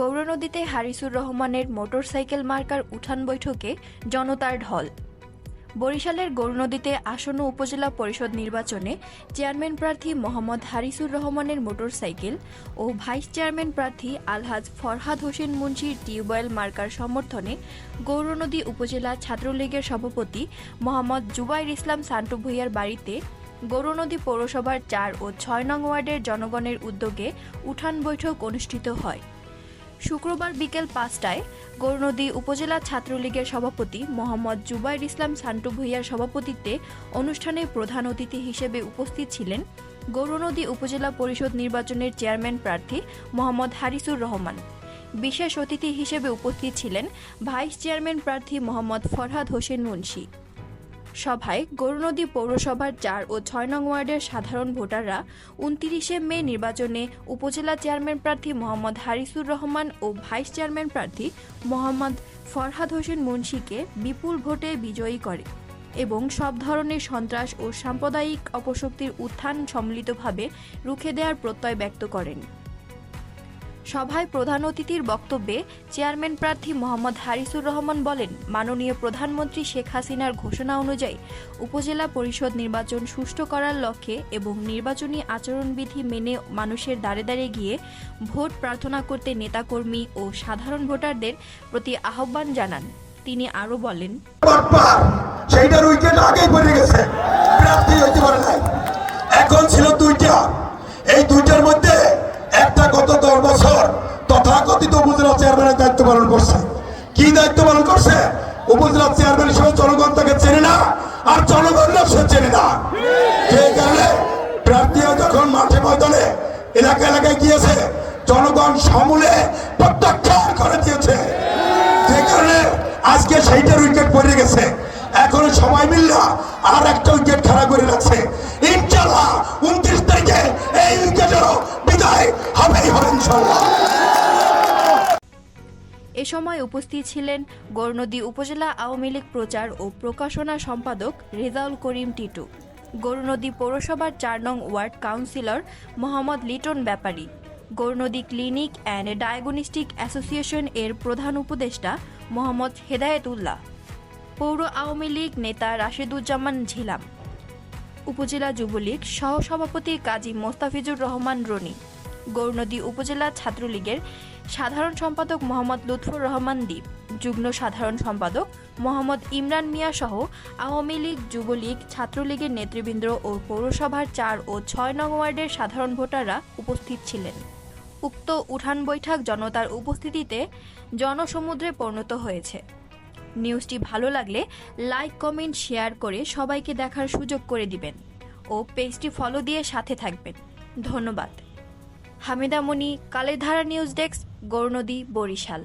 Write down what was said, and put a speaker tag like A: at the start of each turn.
A: গৌরনদীতে হারিসুর রহমানের motorcycle marker উঠান বৈঠকে জনতার ঢল বরিশালের গৌরনদীতে আসন্ন উপজেলা পরিষদ নির্বাচনে চেয়ারম্যান প্রার্থী মোহাম্মদ হারিসুর রহমানের মোটরসাইকেল ও ভাইস চেয়ারম্যান প্রার্থী আলহাজ ফরহাদ হোসেন মুন্সির টিউবওয়েল মার্কার সমর্থনে গৌরনদী উপজেলা ছাত্রলীগের সভাপতি মোহাম্মদ জুবাইর ইসলাম সান্টু ভুইয়ার বাড়িতে গৌরনদী পৌরসভার চার ও ছয় নং ওয়ার্ডের জনগণের উদ্যোগে উঠান বৈঠক অনুষ্ঠিত হয় শুক্রবার বিকেল পাঁচটায় গৌরনদী উপজেলা ছাত্রলীগের সভাপতি মোহাম্মদ জুবাইর ইসলাম সান্টু ভূঁইয়ার সভাপতিত্বে অনুষ্ঠানে প্রধান অতিথি হিসেবে উপস্থিত ছিলেন গৌরনদী উপজেলা পরিষদ নির্বাচনের চেয়ারম্যান প্রার্থী মোহাম্মদ হারিসুর রহমান বিশেষ অতিথি হিসেবে উপস্থিত ছিলেন ভাইস চেয়ারম্যান প্রার্থী মোহাম্মদ ফরহাদ হোসেন মুন্সী সভায় গরুনদী পৌরসভার চার ও ছয় নং ওয়ার্ডের সাধারণ ভোটাররা উনত্রিশে মে নির্বাচনে উপজেলা চেয়ারম্যান প্রার্থী মোহাম্মদ হারিসুর রহমান ও ভাইস চেয়ারম্যান প্রার্থী মোহাম্মদ ফরহাদ হোসেন মুন্সিকে বিপুল ভোটে বিজয়ী করে এবং সব ধরনের সন্ত্রাস ও সাম্প্রদায়িক অপশক্তির উত্থান সম্মিলিতভাবে রুখে দেওয়ার প্রত্যয় ব্যক্ত করেন সভায় প্রধান অতিথির বক্তব্যে চেয়ারম্যান প্রার্থী মোহাম্মদ হারিসুর রহমান বলেন মাননীয় প্রধানমন্ত্রী শেখ হাসিনার ঘোষণা অনুযায়ী উপজেলা পরিষদ নির্বাচন সুষ্ঠু করার লক্ষ্যে এবং নির্বাচনী আচরণবিধি মেনে মানুষের দাঁড়ে দ্বারে গিয়ে ভোট প্রার্থনা করতে নেতাকর্মী ও সাধারণ ভোটারদের প্রতি আহ্বান জানান তিনি আরও বলেন
B: সেইটার উইকেট আগেই পড়ে গেছে তথাকথিত উপজেলা চেয়ারম্যানের দায়িত্ব পালন করছে কি দায়িত্ব পালন করছে উপজেলা চেয়ারম্যান হিসেবে জনগণ তাকে চেনে না আর জনগণ সে চেনে না সেই কারণে প্রার্থীরা যখন মাঠে ময়দানে এলাকা এলাকায় গিয়েছে জনগণ সমূলে প্রত্যাখ্যান করে দিয়েছে যে কারণে আজকে সেইটার উইকেট পড়ে গেছে এখন সবাই মিলল আর একটা উইকেট খেলা করে রাখছে ইনশাল্লাহ উনত্রিশ তারিখে এই উইকেটেরও বিদায় হবেই হবে ইনশাল্লাহ
A: এ সময় উপস্থিত ছিলেন গৌরনদী উপজেলা আওয়ামী লীগ প্রচার ও প্রকাশনা সম্পাদক রেজাউল করিম টিটু গৌরনদী পৌরসভার চার নং ward councillor Mohammad Liton Bepari Gournadi clinic and diagnostic association এর প্রধান উপদেষ্টা মোহাম্মদ হেদায়েতুল্লাহ পৌর আওয়ামী লীগ নেতা রাশেদুজ্জামান ঝিলাম উপজেলা যুবলীগ সহসভাপতি কাজী মোস্তাফিজুর রহমান রনি গৌরনদী উপজেলা ছাত্রলীগের সাধারণ সম্পাদক মোহাম্মদ লুৎফুর রহমান দ্বীপ যুগ্ম সাধারণ সম্পাদক মোহাম্মদ ইমরান মিয়া সহ আওয়ামী লীগ যুবলীগ ছাত্রলীগের নেতৃবৃন্দ ও পৌরসভার চার ও ছয় নং ওয়ার্ডের সাধারণ ভোটাররা উপস্থিত ছিলেন উক্ত উঠান বৈঠক জনতার উপস্থিতিতে জনসমুদ্রে পরিণত হয়েছে নিউজটি ভালো লাগলে লাইক কমেন্ট শেয়ার করে সবাইকে দেখার সুযোগ করে দিবেন ও পেজটি ফলো দিয়ে সাথে থাকবেন ধন্যবাদ হামিদা মনি কালেধারা নিউজ ডেস্ক গৌরনদী বরিশাল